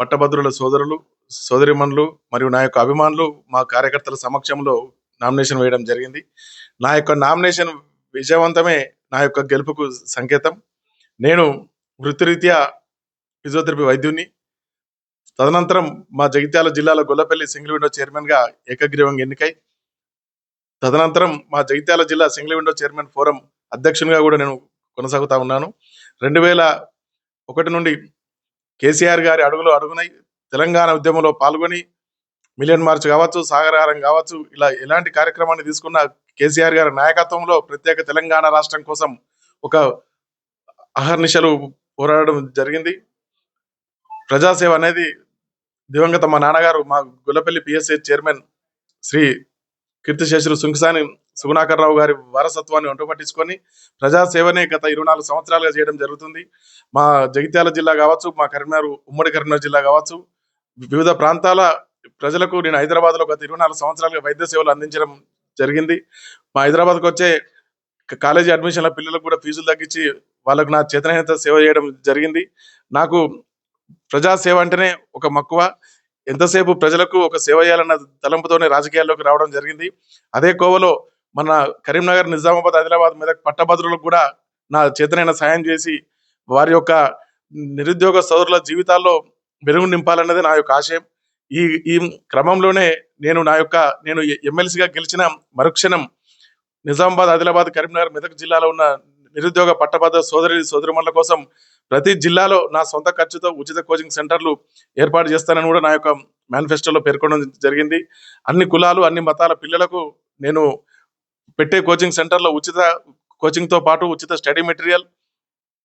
పట్టభద్రుల సోదరులు సోదరిమణులు మరియు నా యొక్క అభిమానులు మా కార్యకర్తల సమక్షంలో నామినేషన్ వేయడం జరిగింది. నా యొక్క నామినేషన్ విజయవంతమే నా యొక్క గెలుపుకు సంకేతం. నేను వృత్తిరీత్యా ఫిజియోథెరపీ వైద్యుని తదనంతరం మా జగిత్యాల జిల్లాలో గొల్లపల్లి సింగిల్ విండో చైర్మన్గా ఏకగ్రీవంగా ఎన్నికై. తదనంతరం మా జగిత్యాల జిల్లా సింగిల్ విండో చైర్మన్ ఫోరం అధ్యక్షునిగా కూడా నేను కొనసాగుతా ఉన్నాను. రెండు వేల ఒకటి నుండి కేసీఆర్ గారి అడుగులో అడుగునై తెలంగాణ ఉద్యమంలో పాల్గొని మిలియన్ మార్చ్ కావచ్చు సాగరహారం కావచ్చు ఇలా ఎలాంటి కార్యక్రమాన్ని తీసుకున్న కేసీఆర్ గారి నాయకత్వంలో ప్రత్యేక తెలంగాణ రాష్ట్రం కోసం ఒక అహర్నిశలు పోరాడడం జరిగింది. ప్రజాసేవ అనేది దివంగత మా నాన్నగారు మా గుల్లపల్లి పిఎస్ఏ చైర్మన్ శ్రీ కీర్తిశేషులు సుంకసాని సుగుణాకర్ రావు గారి వారసత్వాన్ని వంట పట్టించుకొని ప్రజాసేవనే గత ఇరవై నాలుగు సంవత్సరాలుగా చేయడం జరుగుతుంది. మా జగిత్యాల జిల్లా కావచ్చు మా కరీంనగర్ ఉమ్మడి కరీంనగర్ జిల్లా కావచ్చు వివిధ ప్రాంతాల ప్రజలకు నేను హైదరాబాద్లో గత ఇరవై నాలుగు సంవత్సరాలుగా వైద్య సేవలు అందించడం జరిగింది. మా హైదరాబాద్కి వచ్చే కాలేజీ అడ్మిషన్ల పిల్లలకు కూడా ఫీజులు తగ్గించి వాళ్ళకు నా చేతనైనంత సేవ చేయడం జరిగింది. నాకు ప్రజాసేవ అంటేనే ఒక మక్కువ. ఎంతసేపు ప్రజలకు ఒక సేవ చేయాలన్న తలంపుతోనే రాజకీయాల్లోకి రావడం జరిగింది. అదే కోవలో మన కరీంనగర్ నిజామాబాద్ ఆదిలాబాద్ మెదక్ పట్టభద్రులకు కూడా నా చేతనైన సాయం చేసి వారి యొక్క నిరుద్యోగ సోదరుల జీవితాల్లో వెలుగు నింపాలన్నది నా యొక్క ఆశయం. ఈ ఈ క్రమంలోనే నేను నా యొక్క నేను ఎమ్మెల్సీగా గెలిచిన మరుక్షణం నిజామాబాద్ ఆదిలాబాద్ కరీంనగర్ మెదక్ జిల్లాలో ఉన్న నిరుద్యోగ పట్టభద్ర సోదరి సోదరిమణుల కోసం ప్రతి జిల్లాలో నా సొంత ఖర్చుతో ఉచిత కోచింగ్ సెంటర్లు ఏర్పాటు చేస్తానని కూడా నా యొక్క మేనిఫెస్టోలో పేర్కొనడం జరిగింది. అన్ని కులాలు అన్ని మతాల పిల్లలకు నేను పెట్టే కోచింగ్ సెంటర్లో ఉచిత కోచింగ్తో పాటు ఉచిత స్టడీ మెటీరియల్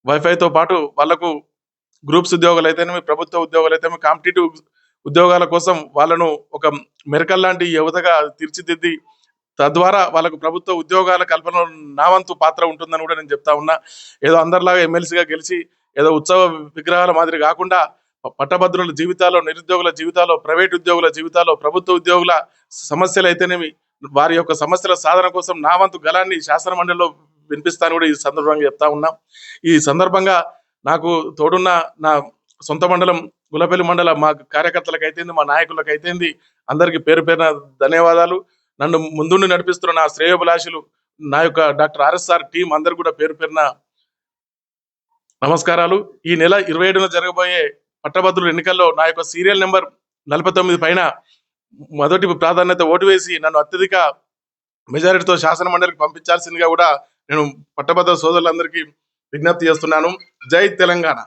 వైఫైతో పాటు వాళ్ళకు గ్రూప్స్ ఉద్యోగాలు అయితేనేమి ప్రభుత్వ ఉద్యోగాలు అయితేనేమి కాంపిటేటివ్ ఉద్యోగాల కోసం వాళ్ళను ఒక మెరకల్ లాంటి యువతగా తీర్చిదిద్ది తద్వారా వాళ్ళకు ప్రభుత్వ ఉద్యోగాల కల్పనలో నావంతు పాత్ర ఉంటుందని కూడా నేను చెప్తా ఉన్నా. ఏదో అందరిలాగా ఎమ్మెల్సీగా గెలిచి ఏదో ఉత్సవ విగ్రహాల మాదిరి కాకుండా పట్టభద్రుల జీవితాల్లో నిరుద్యోగుల జీవితాల్లో ప్రైవేట్ ఉద్యోగుల జీవితాల్లో ప్రభుత్వ ఉద్యోగుల సమస్యలు అయితేనేమి వారి యొక్క సమస్యల సాధన కోసం నా వంతు గలాన్ని శాసన మండలిలో వినిపిస్తాను కూడా ఈ సందర్భంగా చెప్తా ఉన్నా. ఈ సందర్భంగా నాకు తోడున్న నా సొంత మండలం గులపల్లి మండల మా కార్యకర్తలకు అయితేంది మా నాయకులకు అయితేంది అందరికీ పేరు పేరున ధన్యవాదాలు. నన్ను ముందుండి నడిపిస్తున్న నా శ్రేయోభిలాషులు నా యొక్క డాక్టర్ ఆర్ఎస్ఆర్ టీం అందరు కూడా పేరు పేరున నమస్కారాలు. ఈ నెల ఇరవై ఏడున జరగబోయే పట్టభద్రుల ఎన్నికల్లో నా యొక్క సీరియల్ నెంబర్ నలభై తొమ్మిది పైన మొదటి ప్రాధాన్యత ఓటు వేసి నన్ను అత్యధిక మెజారిటీతో శాసన మండలికి పంపించాల్సిందిగా కూడా నేను పట్టభద్ర సోదరులందరికీ విజ్ఞప్తి చేస్తున్నాను. జై తెలంగాణ.